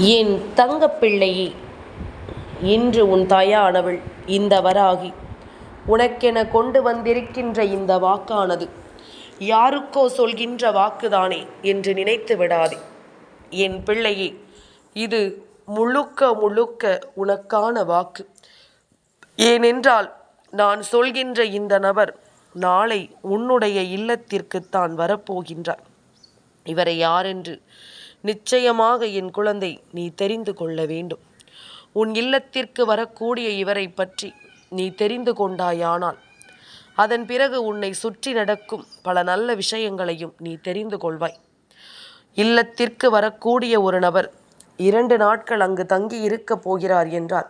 என் தங்கப்பிள்ளையே இன்று உன் தாயானவள் இந்த வராகி. உனக்கென கொண்டு வந்திருக்கின்ற இந்த வாக்கானது யாருக்கோ சொல்கின்ற வாக்குதானே என்று நினைத்து விடாதே. என் பிள்ளையே இது முழுக்க முழுக்க உனக்கான வாக்கு. ஏனென்றால் நான் சொல்கின்ற இந்த நபர் நாளை உன்னுடைய இல்லத்திற்குத்தான் வரப்போகின்றார். இவரை யாரென்று நிச்சயமாக என் குழந்தை நீ தெரிந்து கொள்ள வேண்டும். உன் இல்லத்திற்கு வரக்கூடிய இவரை பற்றி நீ தெரிந்து கொண்டாயானால் அதன் பிறகு உன்னை சுற்றி நடக்கும் பல நல்ல விஷயங்களையும் நீ தெரிந்து கொள்வாய். இல்லத்திற்கு வரக்கூடிய ஒரு நபர் இரண்டு நாட்கள் அங்கு தங்கி இருக்கப் போகிறார் என்றால்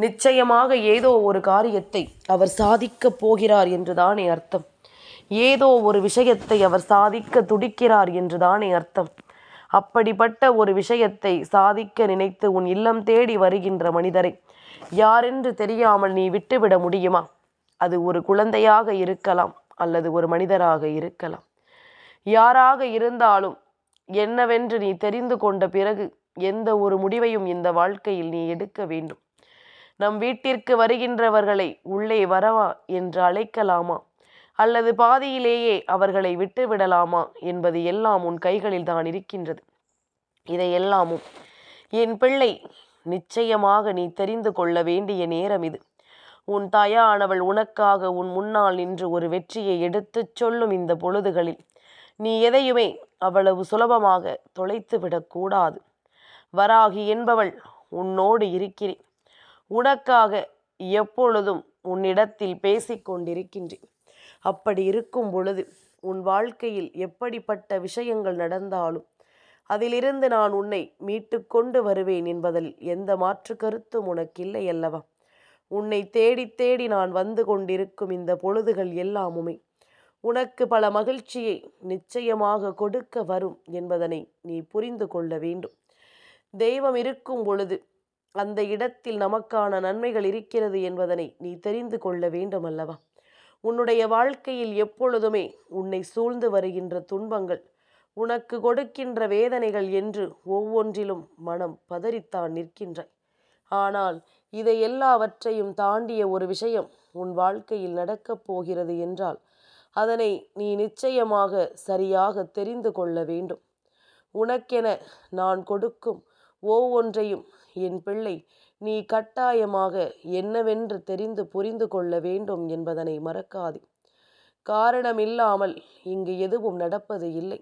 நிச்சயமாக ஏதோ ஒரு காரியத்தை அவர் சாதிக்கப் போகிறார் என்றுதானே அர்த்தம். ஏதோ ஒரு விஷயத்தை அவர் சாதிக்க துடிக்கிறார் என்றுதானே அர்த்தம். அப்படிப்பட்ட ஒரு விஷயத்தை சாதிக்க நினைத்து உன் இல்லம் தேடி வருகின்ற மனிதரை யாரென்று தெரியாமல் நீ விட்டுவிட முடியுமா? அது ஒரு குழந்தையாக இருக்கலாம் அல்லது ஒரு மனிதராக இருக்கலாம். யாராக இருந்தாலும் என்னவென்று நீ தெரிந்து கொண்ட பிறகு எந்த ஒரு முடிவையும் இந்த வாழ்க்கையில் நீ எடுக்க வேண்டும். நம் வீட்டிற்கு வருகின்றவர்களை உள்ளே வரவா என்று அழைக்கலாமா? அல்லது பாதியிலேயே அவர்களை விட்டுவிடலாமா என்பது எல்லாம் உன் கைகளில் தான் இருக்கின்றது. இதையெல்லாமும் என் பிள்ளை நிச்சயமாக நீ தெரிந்து கொள்ள வேண்டிய நேரம் இது. உன் தாயானவள் உனக்காக உன் முன்னால் நின்று ஒரு வெற்றியை எடுத்துச் சொல்லும் இந்த பொழுதுகளில் நீ எதையுமே அவ்வளவு சுலபமாக தொலைத்து விடக்கூடாது வராகி என்பவள் உன்னோடு இருக்கிறேன் உனக்காக எப்பொழுதும் உன்னிடத்தில் பேசிக்கொண்டிருக்கின்றேன் அப்படி இருக்கும் பொழுது உன் வாழ்க்கையில் எப்படிப்பட்ட விஷயங்கள் நடந்தாலும் அதிலிருந்து நான் உன்னை மீட்டு கொண்டு வருவேன் என்பதில் எந்த மாற்று கருத்தும் உனக்கில்லை அல்லவா? உன்னை தேடி தேடி நான் வந்து கொண்டிருக்கும் இந்த பொழுதுகள் எல்லாமுமே உனக்கு பல மகிழ்ச்சியை நிச்சயமாக கொடுக்க வரும் என்பதனை நீ புரிந்து கொள்ள வேண்டும். தெய்வம் இருக்கும் பொழுது அந்த இடத்தில் நமக்கான நன்மைகள் இருக்கிறது என்பதனை நீ தெரிந்து கொள்ள வேண்டும் அல்லவா? உன்னுடைய வாழ்க்கையில் எப்பொழுதுமே உன்னை சூழ்ந்து வருகின்ற துன்பங்கள் உனக்கு கொடுக்கின்ற வேதனைகள் என்று ஒவ்வொன்றிலும் மனம் பதறித்தான் நிற்கின்றாய். ஆனால் இதை எல்லாவற்றையும் தாண்டிய ஒரு விஷயம் உன் வாழ்க்கையில் நடக்கப் போகிறது என்றால் அதனை நீ நிச்சயமாக சரியாக தெரிந்து கொள்ள வேண்டும். உனக்கென நான் கொடுக்கும் ஒவ்வொன்றையும் என் பிள்ளை நீ கட்டாயமாக என்னவென்று தெரிந்து புரிந்து கொள்ள வேண்டும் என்பதனை மறக்காதே. காரணமில்லாமல் இங்கு எதுவும் நடப்பது இல்லை.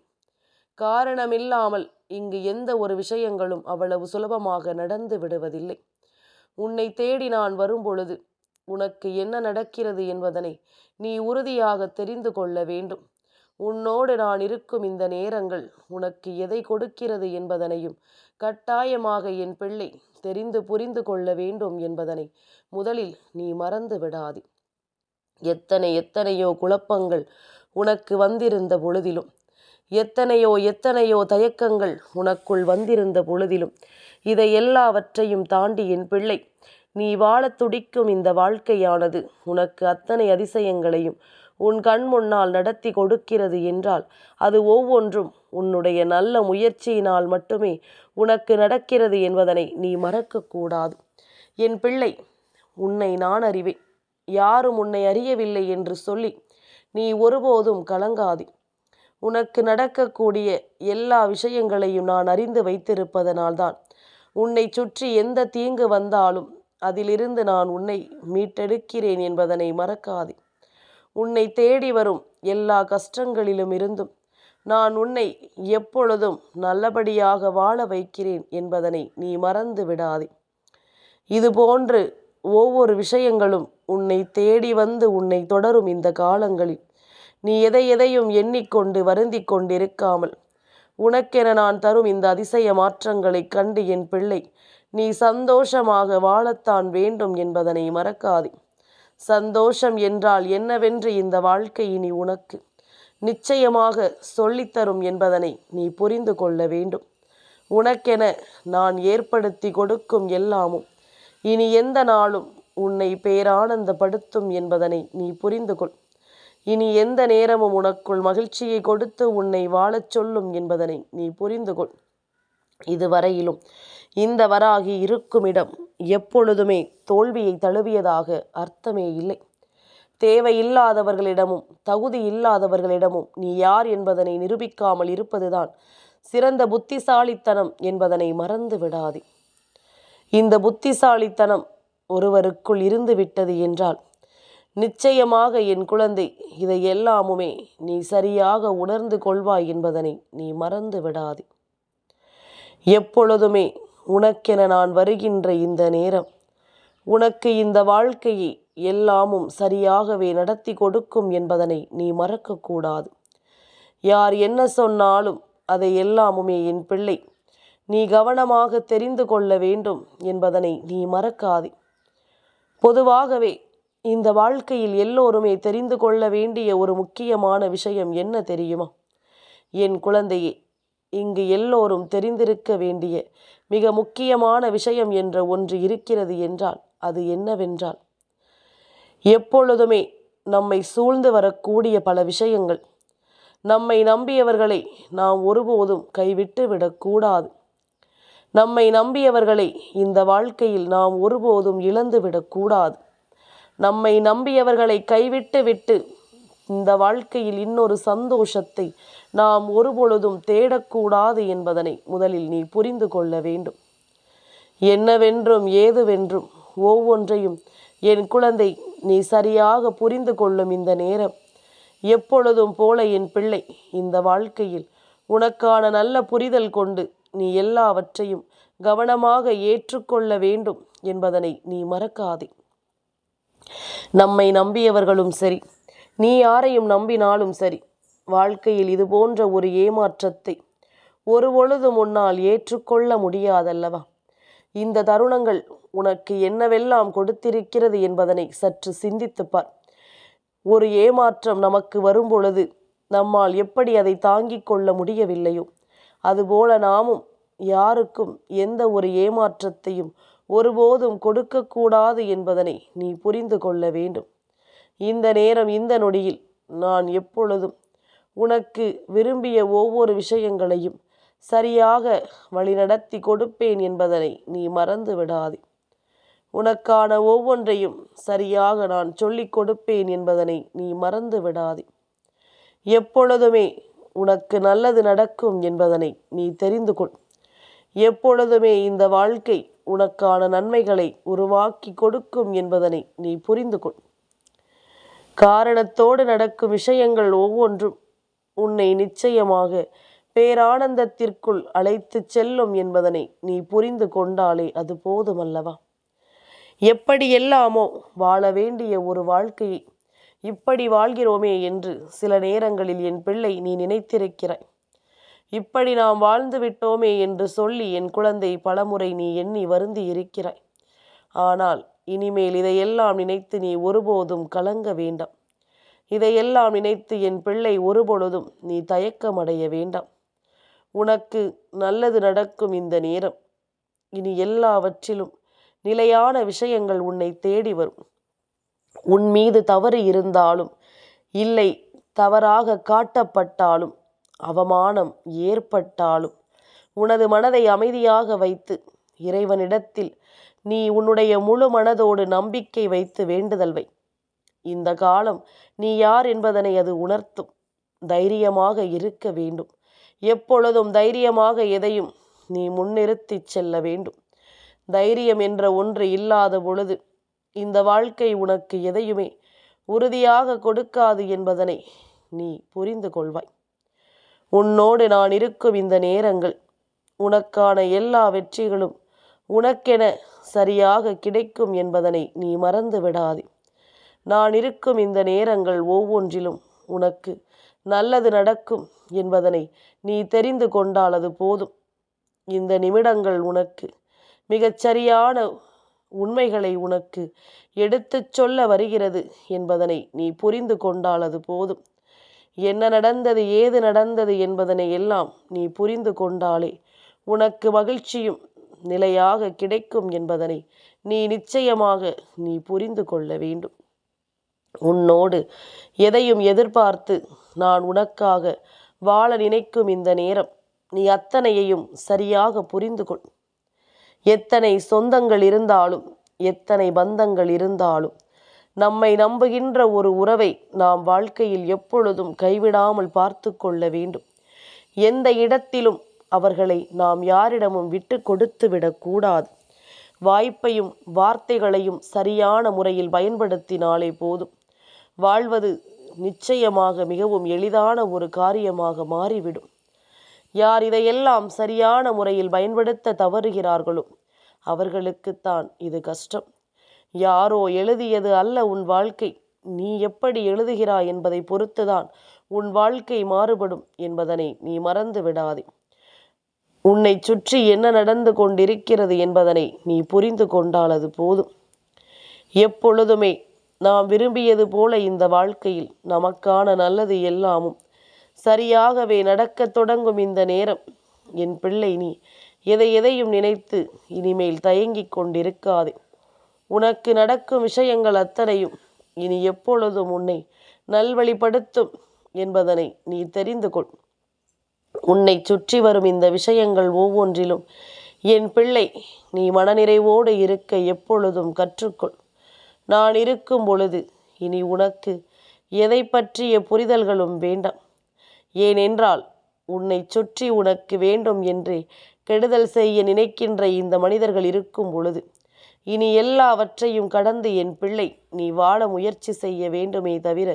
காரணமில்லாமல் இங்கு எந்த ஒரு விஷயங்களும் அவ்வளவு சுலபமாக நடந்து விடுவதில்லை. உன்னை தேடி நான் வரும்பொழுது உனக்கு என்ன நடக்கிறது என்பதனை நீ உறுதியாக தெரிந்து கொள்ள வேண்டும். உன்னோடு நான் இருக்கும் இந்த நேரங்கள் உனக்கு எதை கொடுக்கிறது என்பதனையும் கட்டாயமாக என் பிள்ளை தெரிந்து புரிந்து கொள்ள வேண்டும் என்பதனை முதலில் நீ மறந்து விடாதே. எத்தனை எத்தனையோ குழப்பங்கள் உனக்கு வந்திருந்த பொழுதிலும் எத்தனையோ எத்தனையோ தயக்கங்கள் உனக்குள் வந்திருந்த பொழுதிலும் இதை எல்லாவற்றையும் தாண்டி என் பிள்ளை நீ வாழத் துடிக்கும் இந்த வாழ்க்கையானது உனக்கு அத்தனை அதிசயங்களையும் உன் கண் முன்னால் நடத்தி கொடுக்கிறது என்றால் அது ஒவ்வொன்றும் உன்னுடைய நல்ல முயற்சியினால் மட்டுமே உனக்கு நடக்கிறது என்பதனை நீ மறக்கக்கூடாது. என் பிள்ளை உன்னை நான் அறிவேன். யாரும் உன்னை அறியவில்லை என்று சொல்லி நீ ஒருபோதும் கலங்காதே. உனக்கு நடக்கக்கூடிய எல்லா விஷயங்களையும் நான் அறிந்து வைத்திருப்பதனால்தான் உன்னை சுற்றி எந்த தீங்கு வந்தாலும் அதிலிருந்து நான் உன்னை மீட்டெடுக்கிறேன் என்பதனை மறக்காதே. உன்னை தேடி வரும் எல்லா கஷ்டங்களிலும் இருந்தும் நான் உன்னை எப்பொழுதும் நல்லபடியாக வாழ வைக்கிறேன் என்பதனை நீ மறந்து விடாதே. இதுபோன்று ஒவ்வொரு விஷயங்களும் உன்னை தேடி வந்து உன்னை தொடரும் இந்த காலங்களில். நீ எதை எதையும் எண்ணிக்கொண்டு வருந்தி கொண்டிருக்காமல் உனக்கென நான் தரும் இந்த அதிசய மாற்றங்களைக் கண்டு என் பிள்ளை நீ சந்தோஷமாக வாழத்தான் வேண்டும் என்பதனை மறக்காதே. சந்தோஷம் என்றால் என்னவென்று இந்த வாழ்க்கை இனி உனக்கு? நிச்சயமாக சொல்லித்தரும் என்பதனை நீ புரிந்து கொள்ள வேண்டும். உனக்கென நான் ஏற்படுத்தி கொடுக்கும் எல்லாமும் இனி எந்த நாளும் உன்னை பேரானந்தப்படுத்தும் என்பதனை நீ புரிந்து கொள். இனி எந்த நேரமும் உனக்குள் மகிழ்ச்சியை கொடுத்து உன்னை வாழச் சொல்லும் என்பதனை நீ புரிந்து கொள். இதுவரையிலும் இந்த வராகி இருக்குமிடம் எப்பொழுதுமே தோல்வியை தழுவியதாக அர்த்தமே இல்லை. தேவையில்லாதவர்களிடமும் தகுதி இல்லாதவர்களிடமும் நீ யார் என்பதனை நிரூபிக்காமல் இருப்பதுதான் சிறந்த புத்திசாலித்தனம் என்பதனை மறந்து விடாதே. இந்த புத்திசாலித்தனம் ஒருவருக்குள் இருந்து விட்டது என்றால் நிச்சயமாக என் குழந்தை இதை எல்லாமுமே நீ சரியாக உணர்ந்து கொள்வாய் என்பதனை நீ மறந்து விடாதே. எப்பொழுதுமே உனக்கென நான் வருகின்ற இந்த நேரம். உனக்கு இந்த வாழ்க்கையை எல்லாமும் சரியாகவே நடத்தி கொடுக்கும் என்பதனை நீ மறக்கக்கூடாது யார் என்ன சொன்னாலும் அதை எல்லாமுமே என் பிள்ளை. நீ கவனமாக தெரிந்து கொள்ள வேண்டும் என்பதனை நீ மறக்காதே. பொதுவாகவே இந்த வாழ்க்கையில் எல்லோருமே தெரிந்து கொள்ள வேண்டிய ஒரு முக்கியமான விஷயம் என்ன தெரியுமா? என் குழந்தையே இங்கு எல்லோரும் தெரிந்திருக்க வேண்டிய மிக முக்கியமான விஷயம் என்ற ஒன்று இருக்கிறது என்றால் அது என்னவென்றால் எப்பொழுதுமே நம்மை சூழ்ந்து வரக்கூடிய பல விஷயங்கள் நம்மை நம்பியவர்களை நாம் ஒருபோதும் கைவிட்டு விடக்கூடாது. நம்மை நம்பியவர்களை இந்த வாழ்க்கையில் நாம் ஒருபோதும் இழந்து விடக்கூடாது. நம்மை நம்பியவர்களை கைவிட்டு விட்டு இந்த வாழ்க்கையில் இன்னொரு சந்தோஷத்தை நாம் ஒருபொழுதும் தேடக்கூடாது என்பதனை முதலில் நீ புரிந்து கொள்ள வேண்டும். என்னவென்றும் ஏதுவென்றும் ஒவ்வொன்றையும் என் குழந்தை நீ சரியாக புரிந்து கொள்ளும் இந்த நேரம் எப்பொழுதும் போல என் பிள்ளை. இந்த வாழ்க்கையில் உனக்கான நல்ல புரிதல் கொண்டு நீ எல்லாவற்றையும் கவனமாக ஏற்றுக்கொள்ள வேண்டும் என்பதனை நீ மறக்காதே. நம்மை நம்பியவர்களும் சரி நீ யாரையும் நம்பினாலும் சரி வாழ்க்கையில் இது போன்ற ஒரு ஏமாற்றத்தை ஒரு பொழுது முன்னால் ஏற்றுக்கொள்ள முடியாதல்லவா? இந்த தருணங்கள் உனக்கு என்னவெல்லாம் கொடுத்திருக்கிறது என்பதனை சற்று சிந்தித்துப்பார் ஒரு ஏமாற்றம் நமக்கு வரும்பொழுது நம்மால் எப்படி அதை தாங்கிக் கொள்ள முடியவில்லையோ அதுபோல நாமும் யாருக்கும் எந்த ஒரு ஏமாற்றத்தையும் ஒருபோதும் கொடுக்கக்கூடாது என்பதனை நீ புரிந்து கொள்ள வேண்டும். இந்த நேரம் இந்த நொடியில் நான் எப்பொழுதும் உனக்கு விரும்பிய ஒவ்வொரு விஷயங்களையும் சரியாக வழிநடத்தி கொடுப்பேன் என்பதனை நீ மறந்து விடாதே. உனக்கான ஒவ்வொன்றையும் சரியாக நான் சொல்லிக் கொடுப்பேன் என்பதனை நீ மறந்து விடாதே. எப்பொழுதுமே உனக்கு நல்லது நடக்கும் என்பதனை நீ தெரிந்து கொள். எப்பொழுதுமே இந்த வாழ்க்கை உனக்கான நன்மைகளை உருவாக்கி கொடுக்கும் என்பதனை நீ புரிந்து கொள். காரணத்தோடு நடக்கும் விஷயங்கள் ஒவ்வொன்றும் உன்னை நிச்சயமாக பேரானந்தத்திற்குள் அழைத்து செல்லும் என்பதனை நீ புரிந்து கொண்டாலே அது போதுமல்லவா? எப்படியெல்லாமோ வாழ வேண்டிய ஒரு வாழ்க்கையை இப்படி வாழ்கிறோமே என்று சில நேரங்களில் என் பிள்ளை நீ நினைத்திருக்கிறாய். இப்படி நாம் வாழ்ந்து விட்டோமே என்று சொல்லி என் குழந்தை பலமுறை நீ எண்ணி வருந்தி இருக்கிறாய் ஆனால் இனிமேல் இதையெல்லாம் நினைத்து நீ ஒருபோதும் கலங்க வேண்டாம். இதையெல்லாம் நினைத்து என் பிள்ளை ஒருபொழுதும் நீ தயக்கமடைய வேண்டாம். உனக்கு நல்லது நடக்கும் இந்த நேரம். இனி எல்லாவற்றிலும் நிலையான விஷயங்கள் உன்னை தேடி வரும். உன் மீது தவறு இருந்தாலும் இல்லை தவறாக காட்டப்பட்டாலும் அவமானம் ஏற்பட்டாலும் உனது மனதை அமைதியாக வைத்து இறைவனிடத்தில் நீ உன்னுடைய முழு மனதோடு நம்பிக்கை வைத்து வேண்டுதல் வை. இந்த காலம் நீ யார் என்பதனை அது உணர்த்தும். தைரியமாக இருக்க வேண்டும். எப்பொழுதும் தைரியமாக எதையும் நீ முன்னிறுத்தி செல்ல வேண்டும். தைரியம் என்ற ஒன்று இல்லாத பொழுது இந்த வாழ்க்கை உனக்கு எதையுமே உறுதியாக கொடுக்காது என்பதனை நீ புரிந்து கொள்வாய். உன்னோடு நான் இருக்கும் இந்த நேரங்கள் உனக்கான எல்லா வெற்றிகளும் உனக்கென சரியாக கிடைக்கும் என்பதனை நீ மறந்து விடாதே. நான் இருக்கும் இந்த நேரங்கள் ஒவ்வொன்றிலும் உனக்கு நல்லது நடக்கும் என்பதனை நீ தெரிந்து கொண்டால் அது போதும். இந்த நிமிடங்கள் உனக்கு மிகச்சரியான உண்மைகளை உனக்கு எடுத்துச் சொல்ல வருகிறது என்பதனை நீ புரிந்து கொண்டால் அது போதும். என்ன நடந்தது ஏது நடந்தது என்பதனை எல்லாம் நீ புரிந்து கொண்டாலே உனக்கு மகிழ்ச்சியும் நிலையாக கிடைக்கும் என்பதனை நீ நிச்சயமாக நீ புரிந்து கொள்ள வேண்டும். உன்னோடு எதையும் எதிர்பார்த்து நான் உனக்காக வாழ நினைக்கும் இந்த நேரம் நீ அத்தனையையும் சரியாக புரிந்து கொள். எத்தனை சொந்தங்கள் இருந்தாலும் எத்தனை பந்தங்கள் இருந்தாலும் நம்மை நம்புகின்ற ஒரு உறவை நாம் வாழ்க்கையில் எப்பொழுதும் கைவிடாமல் பார்த்து கொள்ள வேண்டும். எந்த இடத்திலும் அவர்களை நாம் யாரிடமும் விட்டு கொடுத்து விடக்கூடாது. வாய்ப்பையும் வார்த்தைகளையும் சரியான முறையில் பயன்படுத்தினாலே போதும். வாழ்வது நிச்சயமாக மிகவும் எளிதான ஒரு காரியமாக மாறிவிடும். யார் இதையெல்லாம் சரியான முறையில் பயன்படுத்த தவறுகிறார்களோ அவர்களுக்குத்தான் இது கஷ்டம். யாரோ எழுதியது அல்ல உன் வாழ்க்கை. நீ எப்படி எழுதுகிறாய் என்பதை பொறுத்துதான் உன் வாழ்க்கை மாறுபடும் என்பதனை நீ மறந்து விடாதே உன்னை சுற்றி என்ன நடந்து கொண்டிருக்கிறது என்பதனை நீ புரிந்து கொண்டால் அது போதும். எப்பொழுதுமே நாம் விரும்பியது போல இந்த வாழ்க்கையில் நமக்கான நல்லது எல்லாமும் சரியாகவே நடக்கத் தொடங்கும் இந்த நேரம். என் பிள்ளை நீ எதை எதையும் நினைத்து இனிமேல் தயங்கிக் கொண்டிருக்காதே. உனக்கு நடக்கும் விஷயங்கள் அத்தனையும் இனி எப்பொழுதும் உன்னை நல்வழிப்படுத்தும் என்பதனை நீ தெரிந்து கொள். உன்னை சுற்றி வரும் இந்த விஷயங்கள் ஒவ்வொன்றிலும் என் பிள்ளை நீ மனநிறைவோடு இருக்க எப்பொழுதும் கற்றுக்கொள். நான் இருக்கும் பொழுது இனி உனக்கு எதை பற்றிய புரிதல்களும் வேண்டாம். ஏனென்றால் உன்னை சுற்றி உனக்கு வேண்டும் என்று கெடுதல் செய்ய நினைக்கின்ற இந்த மனிதர்கள் இருக்கும் பொழுது இனி எல்லாவற்றையும் கடந்து என் பிள்ளை நீ வாழ முயற்சி செய்ய வேண்டுமே தவிர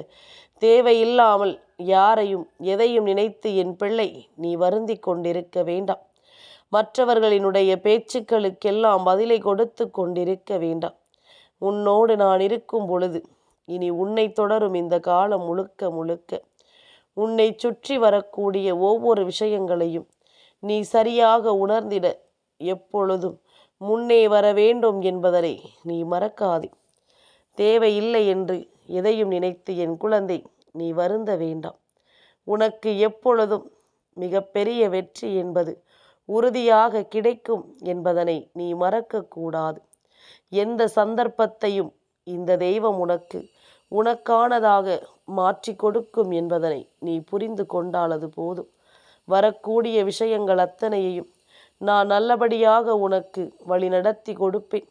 தேவையில்லாமல் யாரையும் எதையும் நினைத்து என் பிள்ளை நீ வருந்தி கொண்டிருக்க வேண்டாம். மற்றவர்களினுடைய பேச்சுக்களுக்கெல்லாம் பதிலை கொடுத்து கொண்டிருக்க வேண்டாம். உன்னோடு நான் இருக்கும் பொழுது இனி உன்னை தொடரும் இந்த காலம் முழுக்க முழுக்க. உன்னை சுற்றி வரக்கூடிய ஒவ்வொரு விஷயங்களையும் நீ சரியாக உணர்ந்திட எப்பொழுதும் முன்னே வர வேண்டும் என்பதனை நீ மறக்காதே. தேவையில்லை என்று எதையும் நினைத்து என் குழந்தை நீ வருந்த வேண்டாம். உனக்கு எப்பொழுதும் மிகப்பெரிய வெற்றி என்பது உறுதியாக கிடைக்கும் என்பதனை நீ மறக்கக்கூடாது எந்த சந்தர்ப்பத்தையும் இந்த தெய்வம் உனக்கு உனக்கானதாக மாற்றி கொடுக்கும் என்பதனை நீ புரிந்து கொண்டாலது போதும். வரக்கூடிய விஷயங்கள் அத்தனையையும் நான் நல்லபடியாக உனக்கு வழிநடத்தி கொடுப்பேன்.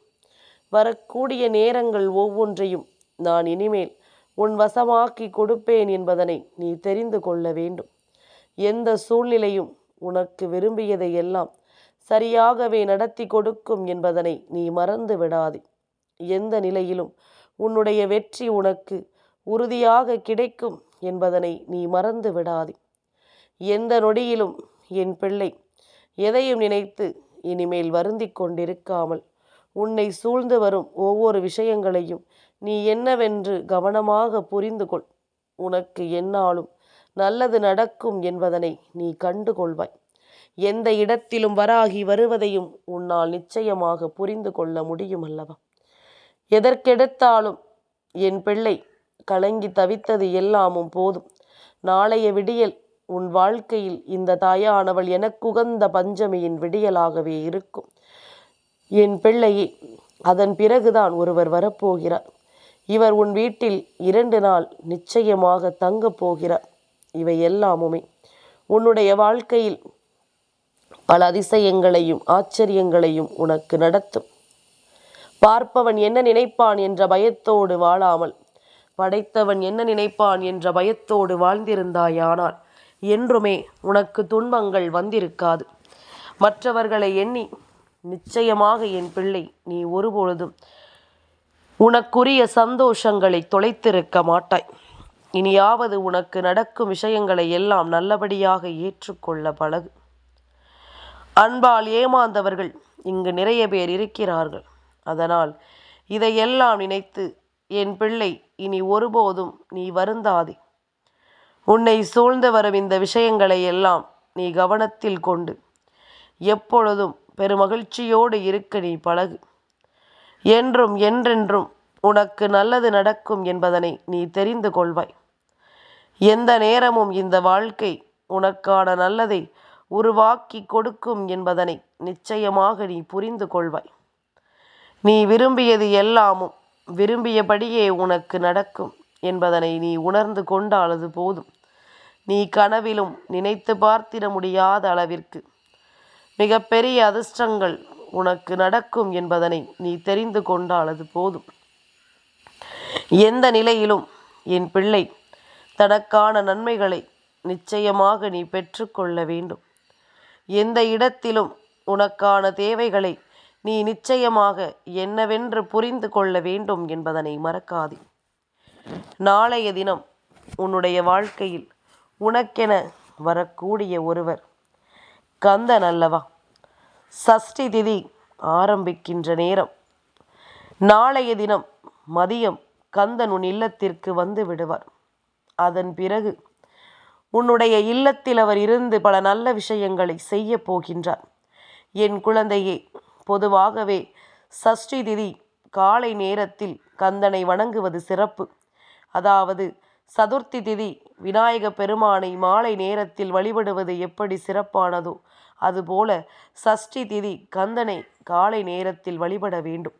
வரக்கூடிய நேரங்கள் ஒவ்வொன்றையும் நான் இனிமேல் உன் வசமாக்கி கொடுப்பேன் என்பதனை நீ தெரிந்து கொள்ள வேண்டும். எந்த சூழ்நிலையும் உனக்கு விரும்பியதை எல்லாம் சரியாகவே நடத்தி கொடுக்கும் என்பதனை நீ மறந்து விடாதே. எந்த நிலையிலும் உன்னுடைய வெற்றி உனக்கு உறுதியாக கிடைக்கும் என்பதனை நீ மறந்து விடாதே. எந்த நொடியிலும் என் பிள்ளை எதையும் நினைத்து இனிமேல் வருந்தி கொண்டிருக்காமல் உன்னை சூழ்ந்து வரும் ஒவ்வொரு விஷயங்களையும் நீ என்னவென்று கவனமாக புரிந்து கொள் உனக்கு என்னாலும் நல்லது நடக்கும் என்பதனை நீ கண்டு கொள்வாய் எந்த இடத்திலும் வராகி வருவதையும் உன்னால் நிச்சயமாக புரிந்து கொள்ள முடியும் அல்லவா எதற்கெடுத்தாலும் என் பிள்ளை கலங்கி தவித்தது எல்லாமும் போதும். நாளைய விடியல் உன் வாழ்க்கையில் இந்த தாயானவள் எனக்குகந்த பஞ்சமியின் விடியலாகவே இருக்கும். என் பிள்ளையே அதன் பிறகுதான் ஒருவர் வரப்போகிறார். இவர் உன் வீட்டில் இரண்டு நாள் நிச்சயமாக தங்கப் போகிறார். இவை எல்லாமுமே உன்னுடைய வாழ்க்கையில் பல அதிசயங்களையும் ஆச்சரியங்களையும் உனக்கு நடத்தும். பார்ப்பவன் என்ன நினைப்பான் என்ற பயத்தோடு வாழாமல் படைத்தவன் என்ன நினைப்பான் என்ற பயத்தோடு வாழ்ந்திருந்தாயானால் என்றுமே உனக்கு துன்பங்கள் வந்திருக்காது. மற்றவர்களை எண்ணி நிச்சயமாக என் பிள்ளை நீ ஒருபொழுதும் உனக்குரிய சந்தோஷங்களை தொலைத்திருக்க மாட்டாய். இனியாவது உனக்கு நடக்கும் விஷயங்களை எல்லாம் நல்லபடியாக ஏற்றுக்கொள்ள பழகு. அன்பால் ஏமாந்தவர்கள் இங்கு நிறைய பேர் இருக்கிறார்கள். அதனால் இதையெல்லாம் நினைத்து என் பிள்ளை இனி ஒருபோதும் நீ வருந்தாதே. உன்னை சூழ்ந்து வரும் இந்த விஷயங்களை எல்லாம் நீ கவனத்தில் கொண்டு எப்பொழுதும் பெருமகிழ்ச்சியோடு இருக்க நீ பழகு. என்றும் என்றென்றும் உனக்கு நல்லது நடக்கும் என்பதனை நீ தெரிந்து கொள்வாய். எந்த நேரமும் இந்த வாழ்க்கை உனக்கான நல்லதை உருவாக்கி கொடுக்கும் என்பதனை நிச்சயமாக நீ புரிந்து கொள்வாய். நீ விரும்பியது எல்லாமும் விரும்பியபடியே உனக்கு நடக்கும் என்பதனை நீ உணர்ந்து கொண்டாலது போதும். நீ கனவிலும் நினைத்து பார்த்திட முடியாத அளவிற்கு மிகப்பெரிய அதிர்ஷ்டங்கள் உனக்கு நடக்கும் என்பதனை நீ தெரிந்து கொண்டால் அது போதும். எந்த நிலையிலும் என் பிள்ளை தனக்கான நன்மைகளை நிச்சயமாக நீ பெற்றுக்கொள்ள வேண்டும். எந்த இடத்திலும் உனக்கான தேவைகளை நீ நிச்சயமாக என்னவென்று புரிந்து கொள்ள வேண்டும் என்பதனை மறக்காதே. நாளைய தினம் உன்னுடைய வாழ்க்கையில் உனக்கென வரக்கூடிய ஒருவர் கந்தன் அல்லவா? சஷ்டி திதி ஆரம்பிக்கின்ற நேரம். நாளைய தினம் மதியம் கந்தன் உன் இல்லத்திற்கு வந்து விடுவார். அதன் பிறகு உன்னுடைய இல்லத்தில் அவர் இருந்து பல நல்ல விஷயங்களை செய்ய போகின்றார். என் குழந்தையே பொதுவாகவே சஷ்டி திதி காலை நேரத்தில் கந்தனை வணங்குவது சிறப்பு. அதாவது சதுர்த்தி திதி விநாயக பெருமானை மாலை நேரத்தில் வழிபடுவது எப்படி சிறப்பானதோ அதுபோல சஷ்டி திதி கந்தனை காலை நேரத்தில் வழிபட வேண்டும்.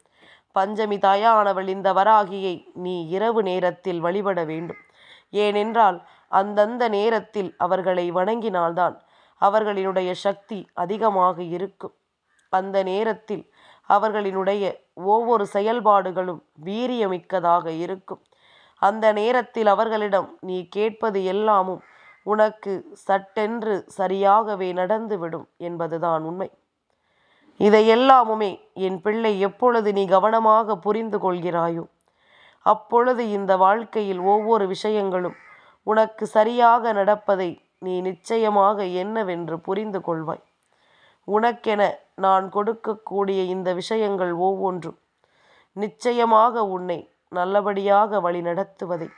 பஞ்சமி தாயானவள் இந்த வராகியை நீ இரவு நேரத்தில் வழிபட வேண்டும். ஏனென்றால் அந்தந்த நேரத்தில் அவர்களை வணங்கினால்தான் அவர்களினுடைய சக்தி அதிகமாக இருக்கும். அந்த நேரத்தில் அவர்களினுடைய ஒவ்வொரு செயல்பாடுகளும் வீரியமிக்கதாக இருக்கும். அந்த நேரத்தில் அவர்களிடம் நீ கேட்பது எல்லாமும் உனக்கு சட்டென்று சரியாகவே நடந்துவிடும் என்பதுதான் உண்மை. இதையெல்லாமுமே என் பிள்ளை எப்பொழுது நீ கவனமாக புரிந்து கொள்கிறாயோ அப்பொழுது இந்த வாழ்க்கையில் ஒவ்வொரு விஷயங்களும் உனக்கு சரியாக நடப்பதை நீ நிச்சயமாக என்னவென்று புரிந்து கொள்வாய். உனக்கென நான் கொடுக்கக்கூடிய இந்த விஷயங்கள் ஒவ்வொன்றும் நிச்சயமாக உன்னை நல்லபடியாக வழி நடத்துவதை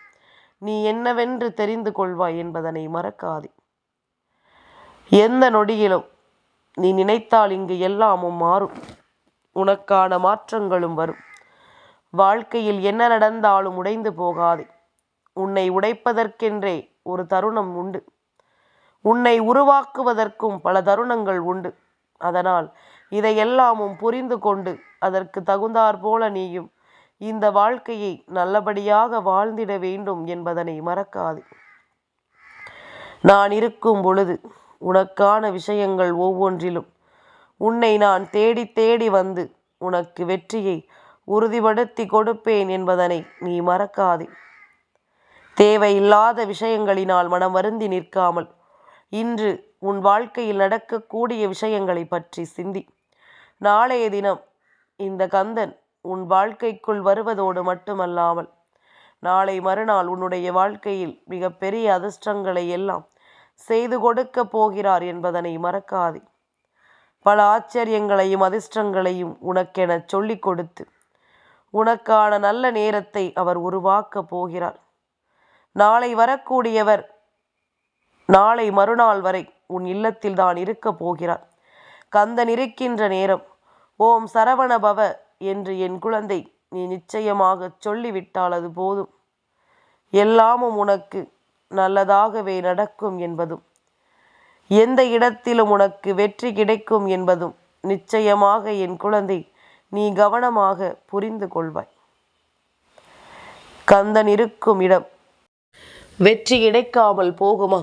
நீ என்னவென்று தெரிந்து கொள்வாய் என்பதனை மறக்காதே. எந்த நொடியிலும் நீ நினைத்தால் இங்கு எல்லாமும் மாறும். உனக்கான மாற்றங்களும் வரும். வாழ்க்கையில் என்ன நடந்தாலும் உடைந்து போகாதே. உன்னை உடைப்பதற்கென்றே ஒரு தருணம் உண்டு. உன்னை உருவாக்குவதற்கும் பல தருணங்கள் உண்டு. அதனால் இதையெல்லாமும் புரிந்து கொண்டு அதற்கு தகுந்தாற் போல நீயும் இந்த வாழ்க்கையை நல்லபடியாக வாழ்ந்திட வேண்டும் என்பதனை மறக்காது. நான் இருக்கும் பொழுது உனக்கான விஷயங்கள் ஒவ்வொன்றிலும் உன்னை நான் தேடி தேடி வந்து உனக்கு வெற்றியை உறுதிப்படுத்தி கொடுப்பேன் என்பதனை நீ மறக்காதே. தேவையில்லாத விஷயங்களினால் மனம் வருந்தி நிற்காமல் இன்று உன் வாழ்க்கையில் நடக்கக்கூடிய விஷயங்களை பற்றி சிந்தி. நாளைய தினம் இந்த கந்தன் உன் வாழ்க்கைக்குள் வருவதோடு மட்டுமல்லாமல் நாளை மறுநாள் உன்னுடைய வாழ்க்கையில் மிக பெரிய அதிர்ஷ்டங்களை எல்லாம் செய்து கொடுக்க போகிறார் என்பதனை மறக்காதே. பல ஆச்சரியங்களையும் அதிர்ஷ்டங்களையும் உனக்கென சொல்லிக் கொடுத்து உனக்கான நல்ல நேரத்தை அவர் உருவாக்கப் போகிறார். நாளை வரக்கூடியவர் நாளை மறுநாள் வரை உன் இல்லத்தில் தான் இருக்கப் போகிறார். கந்தன் இருக்கின்ற நேரம் ஓம் சரவண பவ என்று என் குழந்தை நீ நிச்சயமாக சொல்லிவிட்டால் அது போதும். எல்லாமும் உனக்கு நல்லதாகவே நடக்கும் என்பதும் எந்த இடத்திலும் உனக்கு வெற்றி கிடைக்கும் என்பதும் நிச்சயமாக என் குழந்தை நீ கவனமாக புரிந்து கொள்வாய். கந்தன் இருக்கும் இடம் வெற்றி கிடைக்காமல் போகுமா?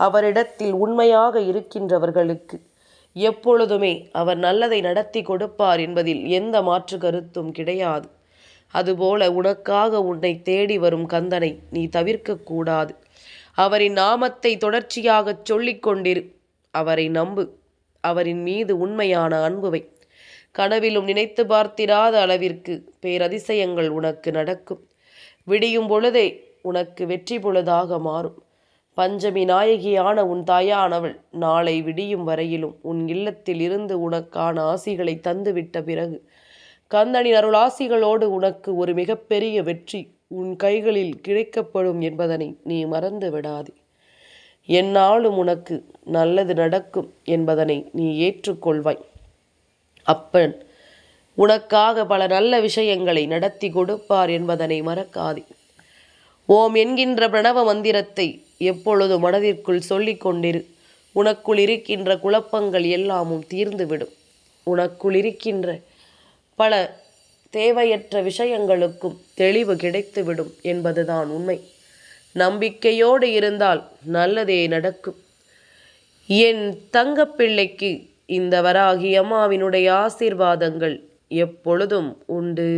அவரிடத்தில் உண்மையாக இருக்கின்றவர்களுக்கு எப்பொழுதுமே அவர் நல்லதை நடத்தி கொடுப்பார் என்பதில் எந்த மாற்று கருத்தும் கிடையாது. அதுபோல உனக்காக உன்னை தேடி வரும் கந்தனை நீ தவிர்க்கக்கூடாது அவரின் நாமத்தை தொடர்ச்சியாகச் சொல்லிக் கொண்டிரு. அவரை நம்பு. அவரின் மீது உண்மையான அன்புவை கனவிலும் நினைத்து பார்த்திராத அளவிற்கு பேரதிசயங்கள் உனக்கு நடக்கும். விடியும் பொழுதே உனக்கு வெற்றி பொழுதாக மாறும். பஞ்சமி நாயகியான உன் தாயானவள் நாளை விடியும் வரையிலும் உன் இல்லத்தில் இருந்து உனக்கான ஆசிகளை தந்துவிட்ட பிறகு கந்தனின் அருளாசிகளோடு உனக்கு ஒரு மிகப்பெரிய வெற்றி உன் கைகளில் கிடைக்கப்படும் என்பதனை நீ மறந்து விடாதே. என்னாலும் உனக்கு நல்லது நடக்கும் என்பதனை நீ ஏற்றுக்கொள்வாய். அப்பன் உனக்காக பல நல்ல விஷயங்களை நடத்தி கொடுப்பார் என்பதனை மறக்காதே. ஓம் என்கின்ற பிரணவ மந்திரத்தை எப்பொழுது மனதிற்குள் சொல்லிக் கொண்டிரு உனக்குள் இருக்கின்ற குழப்பங்கள் எல்லாமும் தீர்ந்துவிடும். உனக்குள் இருக்கின்ற பல தேவையற்ற விஷயங்களுக்கும் தெளிவு கிடைத்துவிடும் என்பதுதான் உண்மை. நம்பிக்கையோடு இருந்தால் நல்லதே நடக்கும். என் தங்கப்பிள்ளைக்கு இந்த வராகி அம்மாவினுடைய ஆசீர்வாதங்கள் எப்பொழுதும் உண்டு.